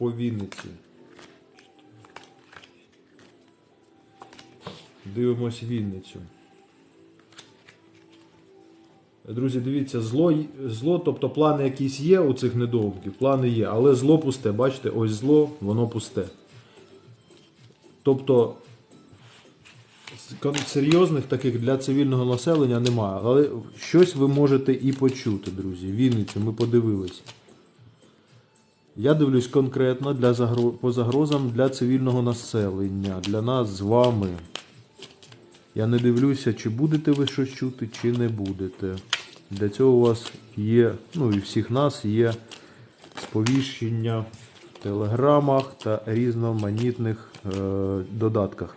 по Вінниці. Дивимось Вінницю. Друзі, дивіться, зло, зло, тобто плани якісь є у цих недовгів, плани є, але зло пусте. Бачите, ось зло, воно пусте. Тобто серйозних таких для цивільного населення немає. Але щось ви можете і почути, друзі. Вінницю ми подивилися. Я дивлюсь конкретно для загро... по загрозам для цивільного населення, для нас з вами. Я не дивлюся, чи будете ви щось чути, чи не будете. Для цього у вас є, ну і всіх нас є сповіщення в телеграмах та різноманітних е, додатках.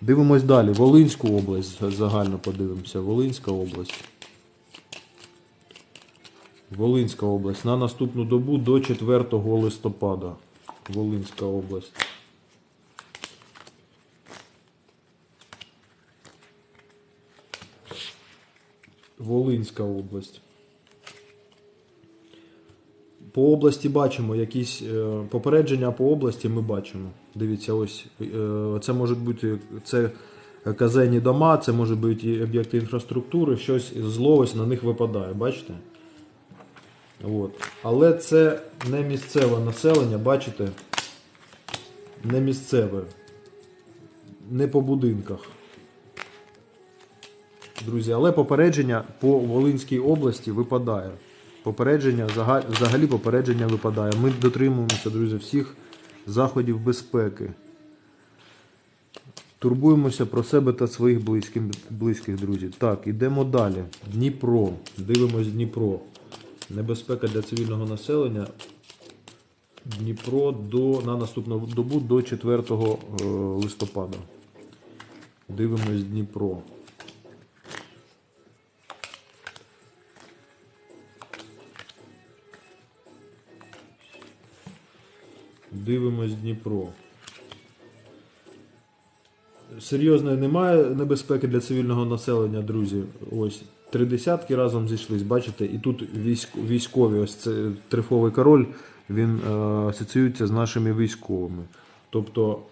Дивимось далі. Волинську область загально подивимося. Волинська область. Волинська область. На наступну добу до 4 листопада. Волинська область. Волинська область. По області бачимо якісь е, попередження по області ми бачимо. Дивіться, ось е, це можуть бути це казенні дома, це можуть бути об'єкти інфраструктури, щось зло ось на них випадає, бачите? От. Але це не місцеве населення, бачите? Не місцеве. Не по будинках. Друзі, але попередження по Волинській області випадає. Попередження, взагалі попередження випадає. Ми дотримуємося, друзі, всіх заходів безпеки. Турбуємося про себе та своїх близьких, близьких друзів. Так, ідемо далі. Дніпро. Дивимось Дніпро. Небезпека для цивільного населення. Дніпро до, на наступну добу до 4 е, листопада. Дивимось Дніпро. Дивимось Дніпро. Серйозної немає небезпеки для цивільного населення, друзі. Ось три десятки разом зійшлись, бачите, і тут військ- військові, ось це трифовий король, він е, асоціюється з нашими військовими. Тобто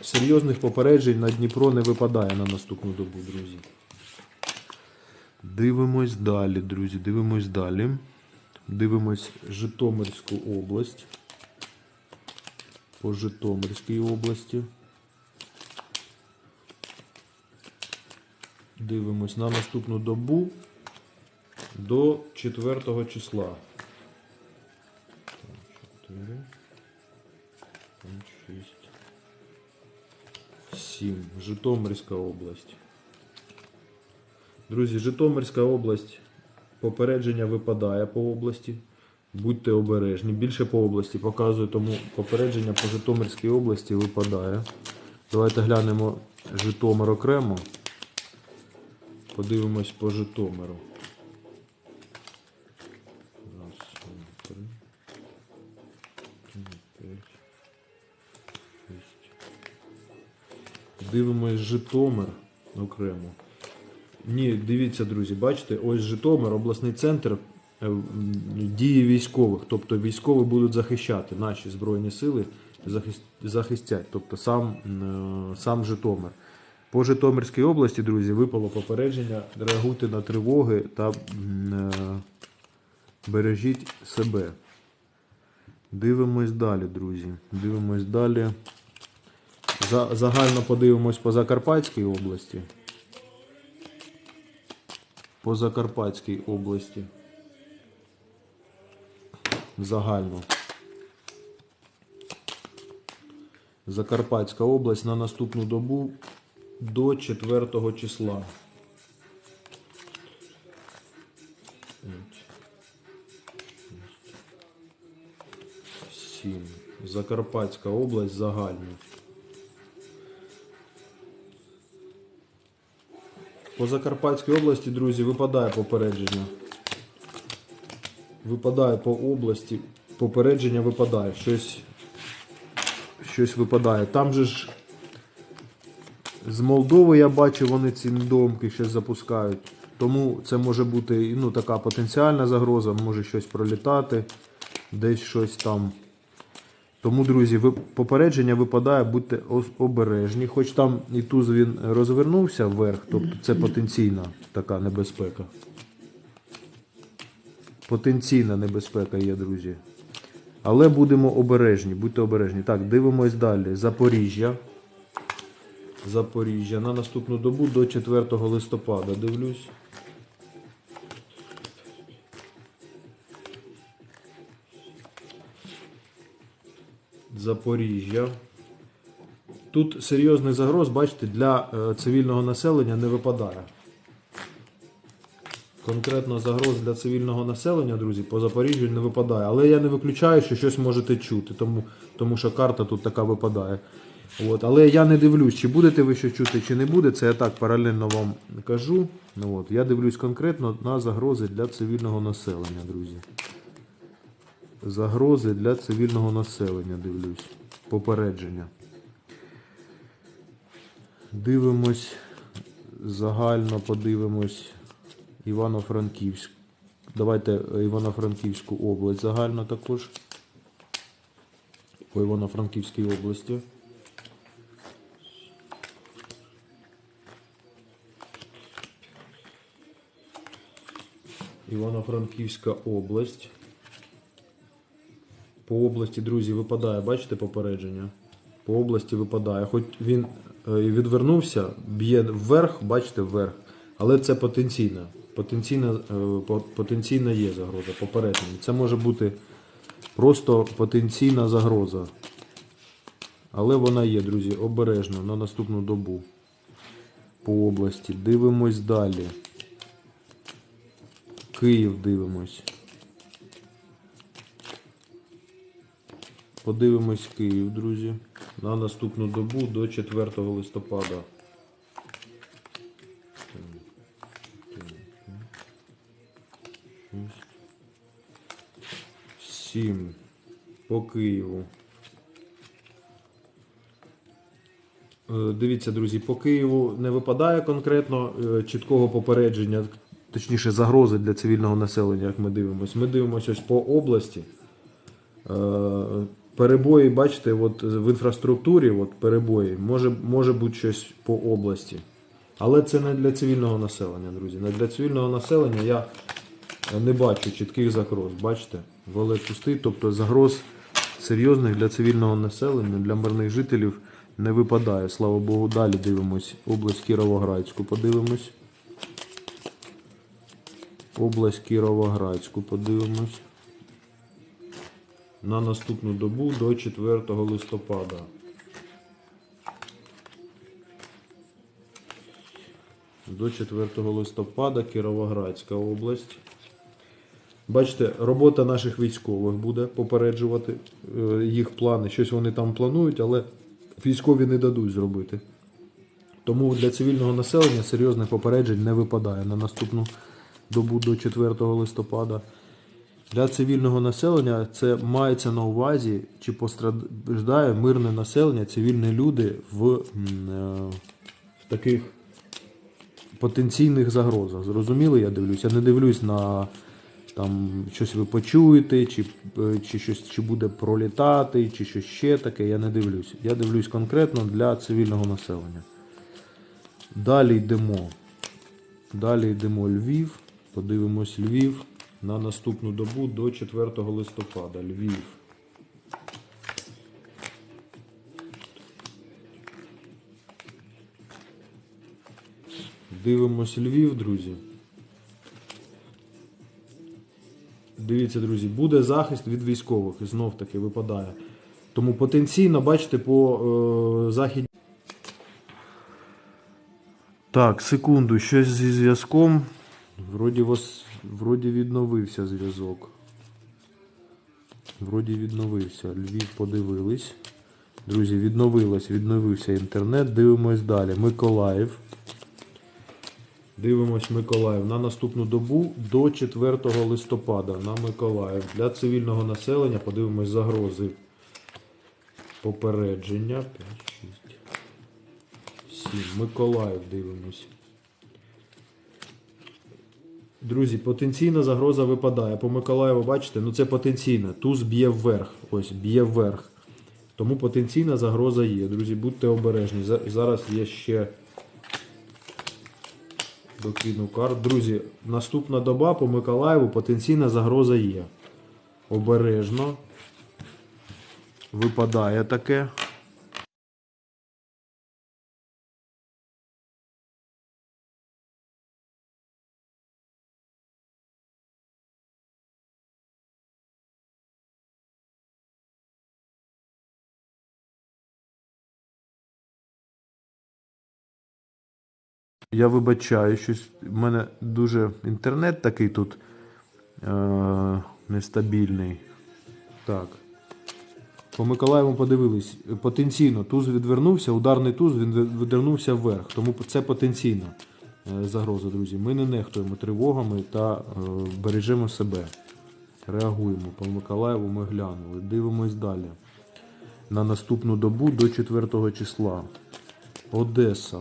серйозних попереджень на Дніпро не випадає на наступну добу, друзі. Дивимось далі, друзі. Дивимось далі. Дивимось Житомирську область. По Житомирській області. Дивимось на наступну добу до 4 числа. 4, 5, 6, 7. Житомирська область. Друзі, Житомирська область. Попередження випадає по області. Будьте обережні. Більше по області показую, тому попередження по Житомирській області випадає. Давайте глянемо Житомир окремо. Подивимось по Житомиру. Раз, три. Дивимось Житомир окремо. Ні, дивіться, друзі, бачите, ось Житомир, обласний центр е, дії військових. Тобто військові будуть захищати наші Збройні сили, захистять, тобто сам, е, сам Житомир. По Житомирській області, друзі, випало попередження, реагуйте на тривоги та е, бережіть себе. Дивимось далі, друзі. Дивимось далі. За, загально подивимось по Закарпатській області. По Закарпатській області. Загально. Закарпатська область на наступну добу до 4 числа. Закарпатська область загально. По Закарпатській області, друзі, випадає попередження. Випадає по області. Попередження випадає. Щось, щось випадає. Там же ж з Молдови я бачу, вони ці домки ще запускають. Тому це може бути ну, така потенціальна загроза, може щось пролітати, десь щось там Тому, друзі, попередження випадає, будьте обережні. Хоч там і туз він розвернувся вверх, тобто це потенційна така небезпека. Потенційна небезпека є, друзі. Але будемо обережні, будьте обережні. Так, дивимось далі. Запоріжжя. Запоріжжя. На наступну добу до 4 листопада дивлюсь. Запоріжжя. Тут серйозних загроз, бачите, для е, цивільного населення не випадає. Конкретно загроз для цивільного населення, друзі, по Запоріжжю не випадає. Але я не виключаю, що щось можете чути, тому, тому що карта тут така випадає. От. Але я не дивлюсь, чи будете ви що чути, чи не буде. Це я так паралельно вам кажу. Ну, от. Я дивлюсь конкретно на загрози для цивільного населення, друзі. Загрози для цивільного населення дивлюсь. Попередження. Дивимось загально, подивимось Івано-Франківськ. Давайте е, Івано-Франківську область загально також. По Івано-Франківській області. Івано-Франківська область. По області, друзі, випадає, бачите попередження? По області випадає. Хоч він е, відвернувся, б'є вверх, бачите, вверх. Але це потенційна. Потенційна, е, потенційна є загроза, попередження. Це може бути просто потенційна загроза. Але вона є, друзі, обережно на наступну добу по області. Дивимось далі. Київ дивимось. Подивимось Київ, друзі, на наступну добу до 4 листопада. Сім по Києву. Е, Дивіться, друзі, по Києву не випадає конкретно е, чіткого попередження, точніше загрози для цивільного населення, як ми дивимося. Ми дивимося ось по області. Е, Перебої, бачите, от в інфраструктурі, от перебої, може, може бути щось по області. Але це не для цивільного населення, друзі. Не для цивільного населення я не бачу чітких загроз. Бачите? Валет пустий, тобто загроз серйозних для цивільного населення, для мирних жителів не випадає. Слава Богу, далі дивимось. Область Кіровоградську подивимось. Область Кіровоградську подивимось. На наступну добу до 4 листопада. До 4 листопада Кіровоградська область. Бачите, робота наших військових буде попереджувати е, їх плани. Щось вони там планують, але військові не дадуть зробити. Тому для цивільного населення серйозних попереджень не випадає на наступну добу до 4 листопада. Для цивільного населення це мається на увазі, чи постраждає мирне населення, цивільні люди в, е, в таких потенційних загрозах. Зрозуміли, я дивлюсь. Я не дивлюсь на там щось ви почуєте, чи, е, чи щось чи буде пролітати, чи щось ще таке. Я не дивлюсь. Я дивлюсь конкретно для цивільного населення. Далі йдемо. Далі йдемо Львів. Подивимось Львів на наступну добу до 4 листопада. Львів. Дивимось Львів, друзі. Дивіться, друзі, буде захист від військових, і знов таки випадає. Тому потенційно, бачите, по е, західній. Так, секунду, щось зі зв'язком. Вроді, вас, вроді відновився зв'язок. Вроді відновився. Львів подивились. Друзі, відновилось, відновився інтернет. Дивимось далі. Миколаїв. Дивимось Миколаїв на наступну добу до 4 листопада на Миколаїв. Для цивільного населення подивимось загрози. Попередження. 5, 6, 7. Миколаїв дивимось. Друзі, потенційна загроза випадає. По Миколаєву, бачите, ну це потенційна. Туз б'є вверх. Ось, б'є вверх. Тому потенційна загроза є. Друзі, будьте обережні. Зараз є ще докину карт. Друзі, наступна доба по Миколаєву потенційна загроза є. Обережно. Випадає таке. Я вибачаю, щось в мене дуже інтернет такий тут е- нестабільний. Так. По Миколаєву подивились. Потенційно туз відвернувся, ударний туз він відвернувся вверх. Тому це потенційна е, загроза, друзі. Ми не нехтуємо тривогами та е, бережемо себе. Реагуємо. По Миколаєву ми глянули. Дивимось далі. На наступну добу до 4 числа. Одеса.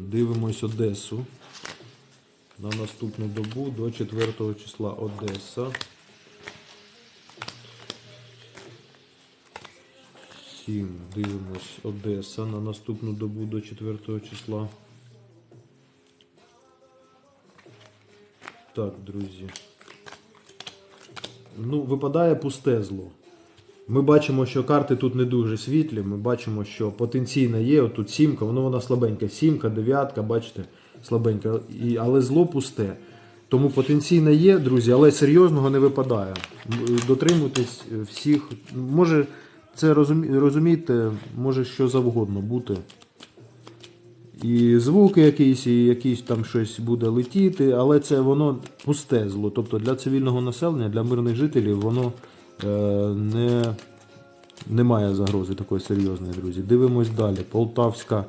Дивимось Одесу. На наступну добу до 4 числа Одеса. Сім. Дивимось Одеса на наступну добу до 4 числа. Так, друзі. Ну, випадає пусте зло. Ми бачимо, що карти тут не дуже світлі. Ми бачимо, що потенційно є. Отут сімка, воно вона слабенька. Сімка, дев'ятка, бачите, слабенька. І, але зло пусте. Тому потенційно є, друзі, але серйозного не випадає. Дотримуйтесь всіх. Може, це розумі... розумієте, може що завгодно бути. І звуки якісь, і якісь там щось буде летіти, але це воно пусте зло. Тобто для цивільного населення, для мирних жителів воно е, не, не має загрози такої серйозної, друзі. Дивимось далі. Полтавська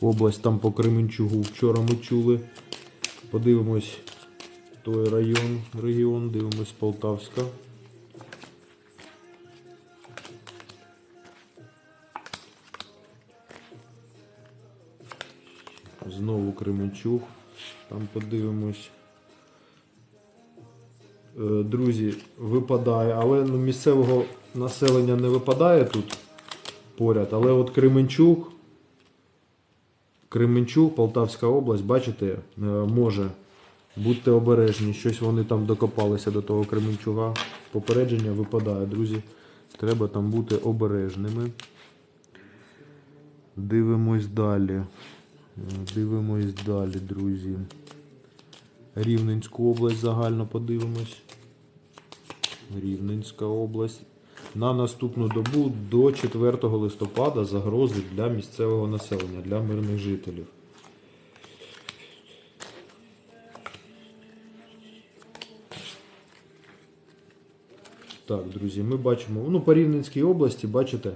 область, там по Кременчугу. Вчора ми чули. Подивимось той район, регіон, дивимось Полтавська. Знову Кременчуг. Там подивимось. Е, Друзі, випадає, але ну, місцевого населення не випадає тут поряд. Але от Кременчуг, Кременчуг, Полтавська область, бачите, е, може. Будьте обережні, щось вони там докопалися до того Кременчуга. Попередження випадає, друзі. Треба там бути обережними. Дивимось далі. Е, Дивимось далі, друзі. Рівненську область загально подивимось. Рівненська область. На наступну добу до 4 листопада загрози для місцевого населення, для мирних жителів. Так, друзі, ми бачимо, ну, по Рівненській області, бачите,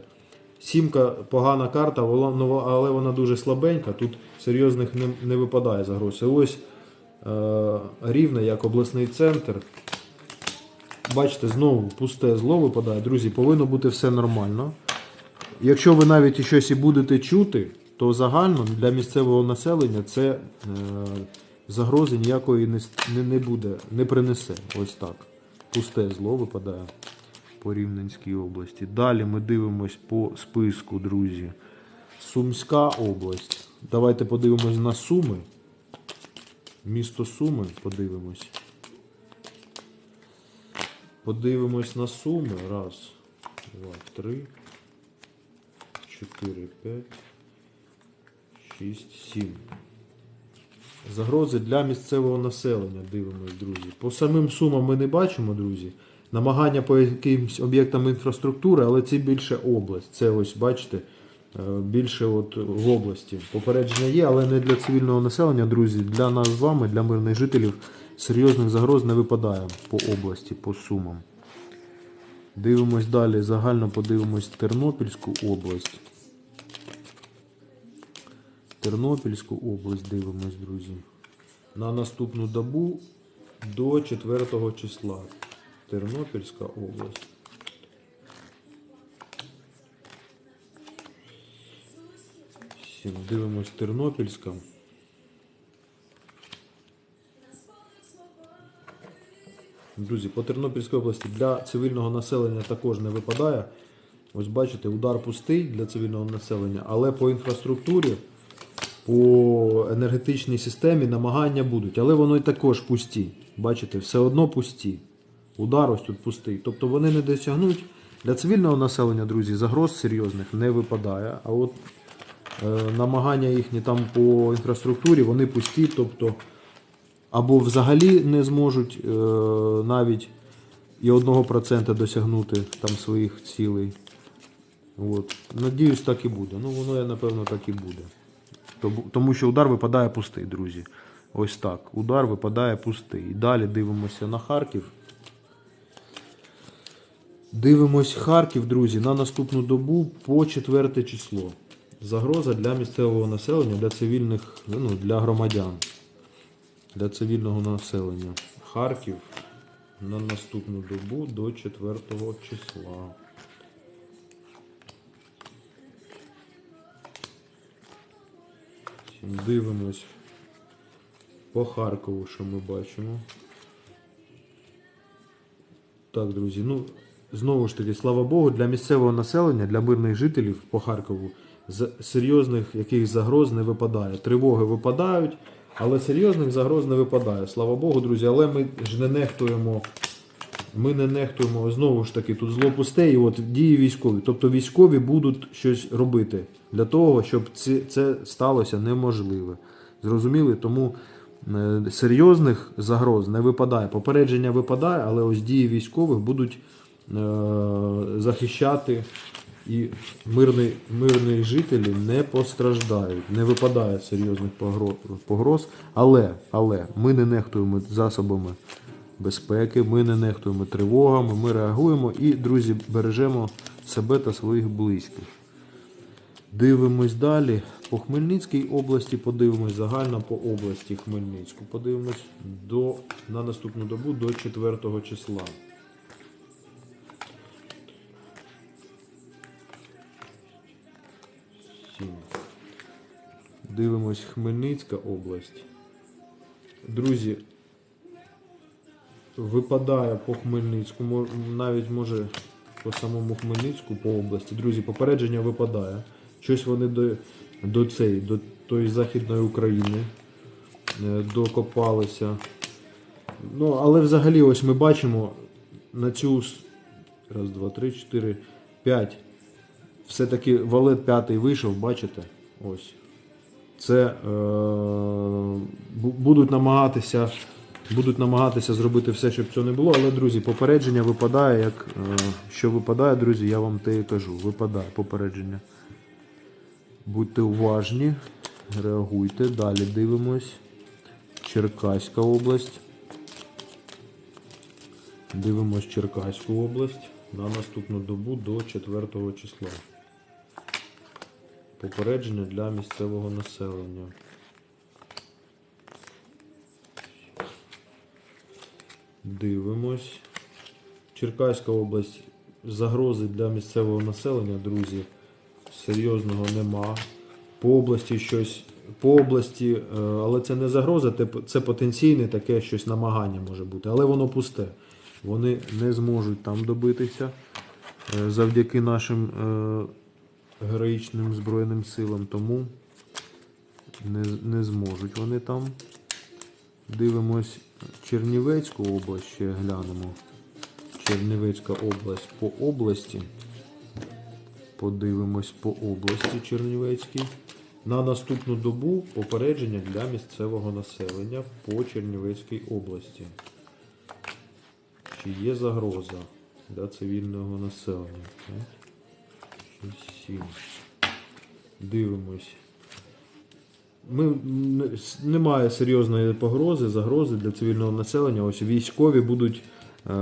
сімка погана карта, ну, але вона дуже слабенька, тут серйозних не, не випадає загроз. Ось е, Рівне як обласний центр. Бачите, знову пусте зло випадає. Друзі, повинно бути все нормально. Якщо ви навіть щось і будете чути, то загально для місцевого населення це е, загрози ніякої не, не, не буде, не принесе. Ось так. Пусте зло випадає по Рівненській області. Далі ми дивимось по списку, друзі. Сумська область. Давайте подивимось на Суми. Місто Суми подивимось. Подивимось на Суми. Раз, два, три, чотири, п'ять, шість, сім. Загрози для місцевого населення дивимось, друзі. По самим сумам ми не бачимо, друзі. Намагання по якимсь об'єктам інфраструктури, але це більше область. Це ось, бачите, е, більше от в області. Попередження є, але не для цивільного населення, друзі. Для нас з вами, для мирних жителів, серйозних загроз не випадає по області, по сумам. Дивимось далі. Загально подивимось Тернопільську область. Тернопільську область дивимось, друзі. На наступну добу до 4 числа. Тернопільська область. Дивимось Тернопільська. Друзі, по Тернопільській області для цивільного населення також не випадає. Ось бачите, удар пустий для цивільного населення, але по інфраструктурі, по енергетичній системі намагання будуть. Але воно і також пусті. Бачите, все одно пусті. Удар ось тут пустий. Тобто вони не досягнуть. Для цивільного населення, друзі, загроз серйозних не випадає. А от е, намагання їхні там по інфраструктурі, вони пусті, тобто або взагалі не зможуть е, навіть і 1% досягнути там своїх цілей. От. Надіюсь, так і буде. Ну, воно, напевно, так і буде. Тому що удар випадає пустий, друзі. Ось так. Удар випадає пустий. І далі дивимося на Харків. Дивимось Харків, друзі, на наступну добу по 4 число. Загроза для місцевого населення, для цивільних, ну, для громадян, для цивільного населення. Харків на наступну добу до 4 числа. Дивимось по Харкову, що ми бачимо. Так, друзі, ну знову ж таки, слава Богу, для місцевого населення, для мирних жителів по Харкову серйозних якихось загроз не випадає. Тривоги випадають, але серйозних загроз не випадає. Слава Богу, друзі, але ми ж не нехтуємо. Ми не нехтуємо знову ж таки, тут зло пусте, і от дії військові. Тобто військові будуть щось робити для того, щоб це, це сталося неможливе. Зрозуміли? Тому е, серйозних загроз не випадає. Попередження випадає, але ось дії військових будуть е, захищати і мирні, мирні жителі не постраждають. Не випадає серйозних погроз, але, але ми не нехтуємо засобами безпеки, ми не нехтуємо тривогами, ми реагуємо і, друзі, бережемо себе та своїх близьких. Дивимось далі. По Хмельницькій області подивимось загально по області Хмельницьку. Подивимось до, на наступну добу до 4 числа. Дивимось Хмельницька область. Друзі, випадає по Хмельницьку, навіть може по самому Хмельницьку, по області. Друзі, попередження випадає. Щось вони до, до цієї, до тої Західної України е, докопалися. Ну, але взагалі, ось ми бачимо на цю раз, два, три, чотири, п'ять. Все-таки валет п'ятий вийшов, бачите? Ось це е, будуть намагатися, будуть намагатися зробити все, щоб цього не було. Але, друзі, попередження випадає, як е, що випадає, друзі, я вам те і кажу. Випадає попередження. Будьте уважні, реагуйте. Далі дивимось. Черкаська область. Дивимось Черкаську область на наступну добу до 4 числа. Попередження для місцевого населення. Дивимось. Черкаська область. Загрози для місцевого населення, друзі, серйозного нема. По області щось. По області, е, але це не загроза, це потенційне таке щось намагання може бути. Але воно пусте. Вони не зможуть там добитися е, завдяки нашим е, героїчним Збройним силам, тому не, не зможуть вони там. Дивимось Чернівецьку область, ще глянемо. Чернівецька область по області. Подивимось по області Чернівецькій. На наступну добу попередження для місцевого населення по Чернівецькій області. Чи є загроза для цивільного населення? 7. Дивимось. Ми, немає серйозної погрози, загрози для цивільного населення. Ось військові будуть е,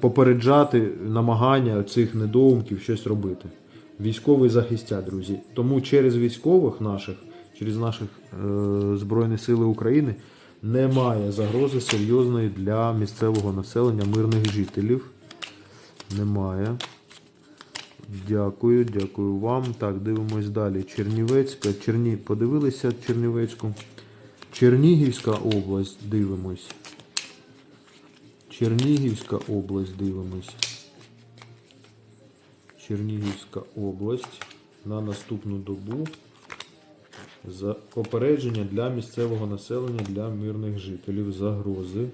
попереджати намагання цих недоумків щось робити. Військові захистять, друзі. Тому через військових наших, через наших е, Збройні Сили України немає загрози серйозної для місцевого населення, мирних жителів. Немає. Дякую, дякую вам. Так, дивимось далі. Чернівецька. Черні... Подивилися Чернівецьку. Чернігівська область, дивимось. Чернігівська область, дивимось. Чернігівська область на наступну добу за попередження для місцевого населення для мирних жителів. Загрози.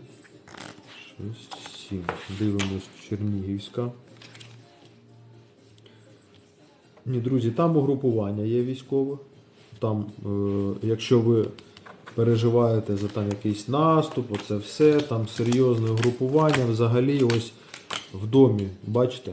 6, 7. Дивимось Чернігівська. Ні, друзі, там угрупування є військове. Там, е, якщо ви переживаєте за там якийсь наступ, оце все, там серйозне угрупування, взагалі ось в домі, бачите?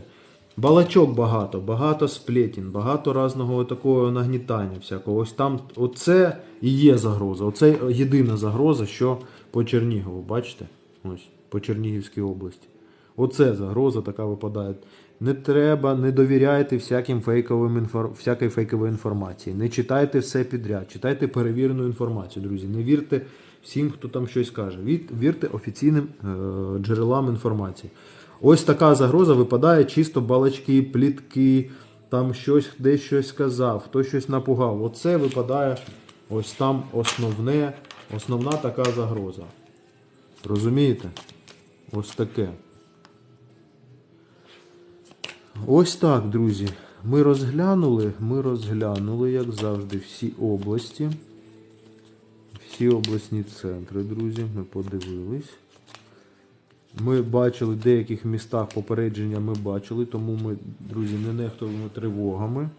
Балачок багато, багато сплетін, багато різного такого нагнітання всякого. Ось там, оце і є загроза. Оце єдина загроза, що по Чернігову, бачите? Ось, по Чернігівській області. Оце загроза така випадає. Не треба, не довіряйте всяким фейковим інфор... всякій фейковій інформації. Не читайте все підряд, читайте перевірену інформацію, друзі. Не вірте всім, хто там щось каже. Вірте офіційним е- джерелам інформації. Ось така загроза випадає чисто балачки, плітки, там щось десь щось сказав, хтось щось напугав. Оце випадає ось там основне, основна така загроза. Розумієте? Ось таке. Ось так, друзі. Ми розглянули, ми розглянули, як завжди, всі області. Всі обласні центри, друзі. Ми подивились. Ми бачили в деяких містах попередження ми бачили, тому ми, друзі, не нехтуємо тривогами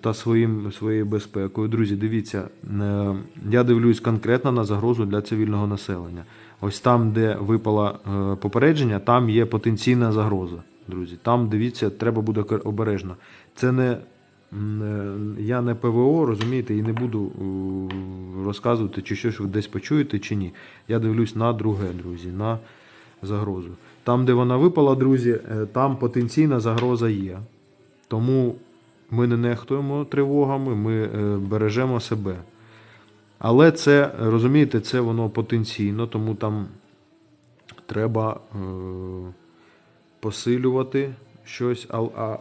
та своїм, своєю безпекою. Друзі, дивіться, е, я дивлюсь конкретно на загрозу для цивільного населення. Ось там, де випало е, попередження, там є потенційна загроза. Друзі, там дивіться, треба буде обережно. Це не е, я не ПВО, розумієте, і не буду е, розказувати, чи щось ви десь почуєте, чи ні. Я дивлюсь на друге, друзі, на загрозу. Там, де вона випала, друзі, е, там потенційна загроза є. Тому ми не нехтуємо тривогами, ми бережемо себе. Але це, розумієте, це воно потенційно, тому там треба посилювати щось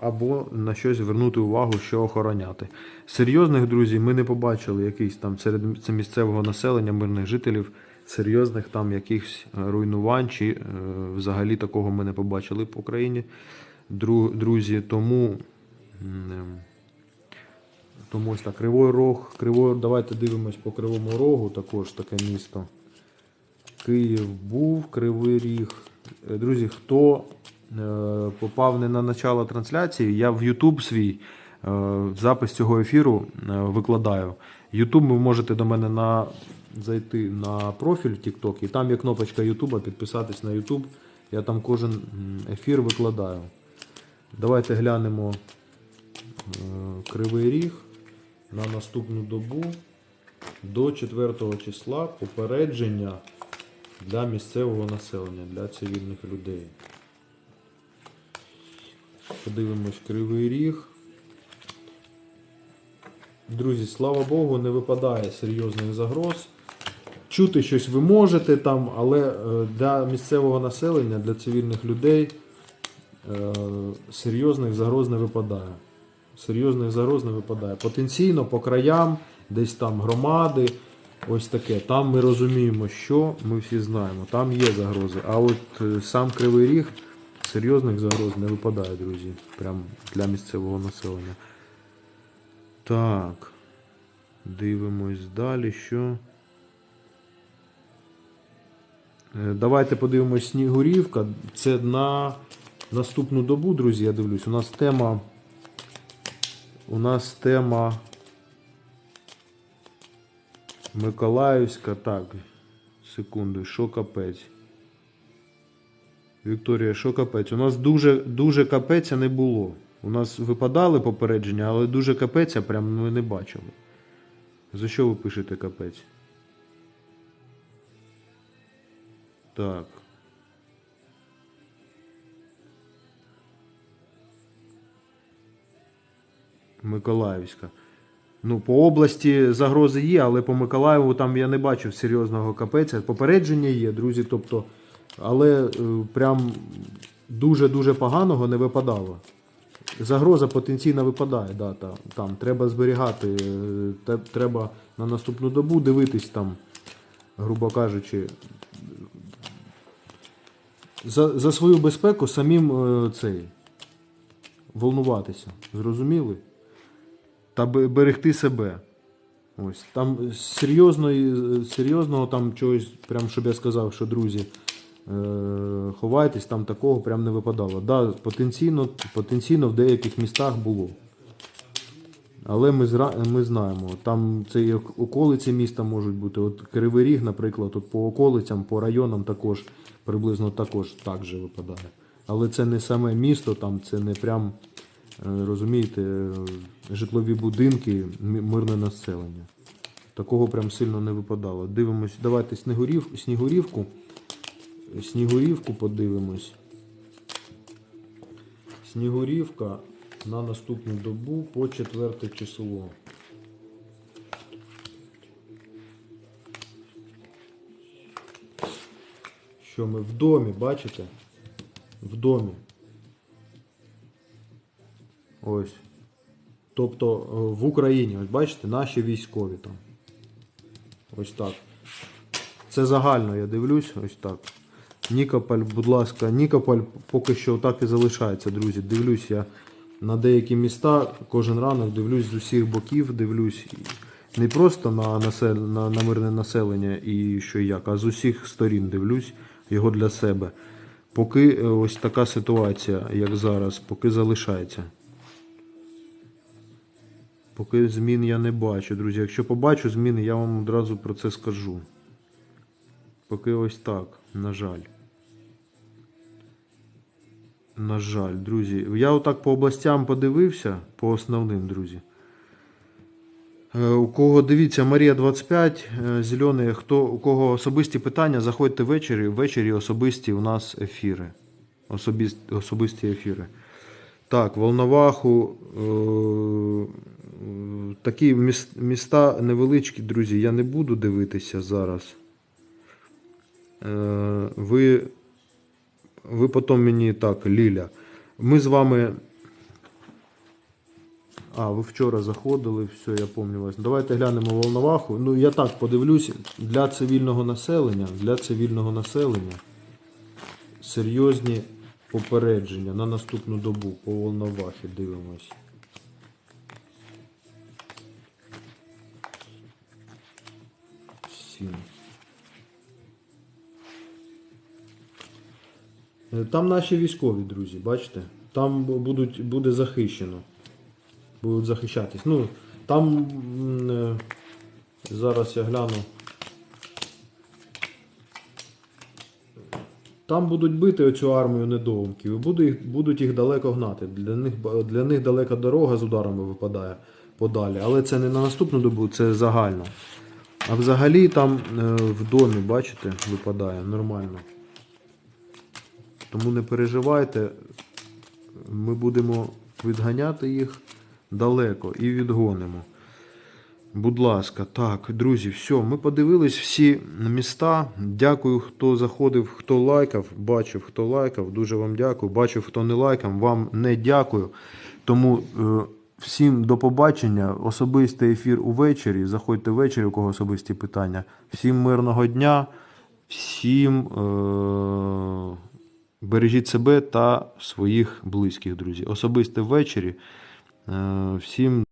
або на щось звернути увагу, що охороняти. Серйозних друзів ми не побачили якихось там серед місцевого населення, мирних жителів, серйозних там якихось е, руйнувань чи е, взагалі такого ми не побачили по Україні. Друзі, тому. ем, тому ось так, Кривой Рог. Кривой, давайте дивимось по Кривому Рогу, також таке місто. Київ був, Кривий Ріг. Е, Друзі, хто е, попав не на начало трансляції, я в YouTube свій е, запис цього ефіру е, викладаю. YouTube ви можете до мене на, зайти на профіль TikTok, і там є кнопочка YouTube, підписатись на YouTube. Я там кожен ефір викладаю. Давайте глянемо е, Кривий Ріг на наступну добу до 4 числа попередження для місцевого населення, для цивільних людей. Подивимось Кривий Ріг. Друзі, слава Богу, не випадає серйозних загроз. Чути щось ви можете там, але е, для місцевого населення, для цивільних людей е, серйозних загроз не випадає. Серйозних загроз не випадає. Потенційно по краям, десь там громади, ось таке. Там ми розуміємо, що ми всі знаємо. Там є загрози. А от е, сам Кривий Ріг серйозних загроз не випадає, друзі. Прям для місцевого населення. Так. Дивимось далі, що. Е, Давайте подивимось Снігурівка. Це на наступну добу, друзі, я дивлюсь. У нас тема. У нас тема Миколаївська. Так, секунду, що капець? Вікторія, що капець? У нас дуже, дуже капеця не було. У нас випадали попередження, але дуже капеця прям ми не бачили. За що ви пишете капець? Так. Миколаївська. Ну, по області загрози є, але по Миколаєву там я не бачив серйозного капеця. Попередження є, друзі. Тобто, але е, прям дуже-дуже поганого не випадало. Загроза потенційно випадає, да, та, там. Треба зберігати, е, треба на наступну добу дивитись там, грубо кажучи. За, за свою безпеку самим е, цей. волнуватися. Зрозуміли? Та берегти себе. Ось там серйозної, серйозного там чогось, прям щоб я сказав, що друзі, ховайтесь, там такого прям не випадало. Да, потенційно, потенційно в деяких містах було. Але ми, зра... ми знаємо, там це і околиці міста можуть бути. От Кривий Ріг, наприклад, от по околицям, по районам також приблизно також так же випадає. Але це не саме місто, там це не прям, е, розумієте, е, житлові будинки, мирне населення. Такого прям сильно не випадало. Дивимось, давайте снігурів, снігурівку. Снігурівку подивимось. Снігурівка на наступну добу по 4 число. Що ми в домі, бачите? В домі. Ось. Тобто е, в Україні, ось бачите, наші військові там. Ось так. Це загально, я дивлюсь, ось так. Нікополь, будь ласка, Нікополь поки що так і залишається, друзі. Дивлюсь я на деякі міста, кожен ранок дивлюсь з усіх боків, дивлюсь не просто на, насел... на, на мирне населення і що як, а з усіх сторін дивлюсь його для себе. Поки е, ось така ситуація, як зараз, поки залишається. Поки змін я не бачу, друзі. Якщо побачу зміни, я вам одразу про це скажу. Поки ось так, на жаль. На жаль, друзі. Я отак по областям подивився, по основним, друзі. Е, У кого дивіться, Марія 25, е, зелений, хто у кого особисті питання, заходьте ввечері. Ввечері особисті у нас ефіри. Особіс- особисті ефіри. Так, Волноваху. Е- такі міста невеличкі, друзі, я не буду дивитися зараз. Ви, ви потім мені так, Ліля. Ми з вами. А, ви вчора заходили, все, я пам'ятаю вас. Давайте глянемо Волноваху. Ну, я так подивлюсь, для цивільного населення, для цивільного населення серйозні попередження на наступну добу по Волновахі дивимось. Сім. Там наші військові, друзі, бачите? Там будуть, буде захищено. Будуть захищатись. Ну, там е, зараз я гляну. Там будуть бити оцю армію недоумків і будуть будуть їх далеко гнати. Для них, для них далека дорога з ударами випадає подалі. Але це не на наступну добу, це загально. А взагалі там е, в домі, бачите, випадає нормально. Тому не переживайте, ми будемо відганяти їх далеко і відгонимо. Будь ласка, так, друзі, все, ми подивились всі міста. Дякую, хто заходив, хто лайкав, бачив, хто лайкав. Дуже вам дякую. Бачив, хто не лайкав, вам не дякую. Тому е, всім до побачення. Особистий ефір увечері. Заходьте ввечері, у кого особисті питання. Всім мирного дня, всім е, бережіть себе та своїх близьких, друзі. Особисте ввечері. Е, всім.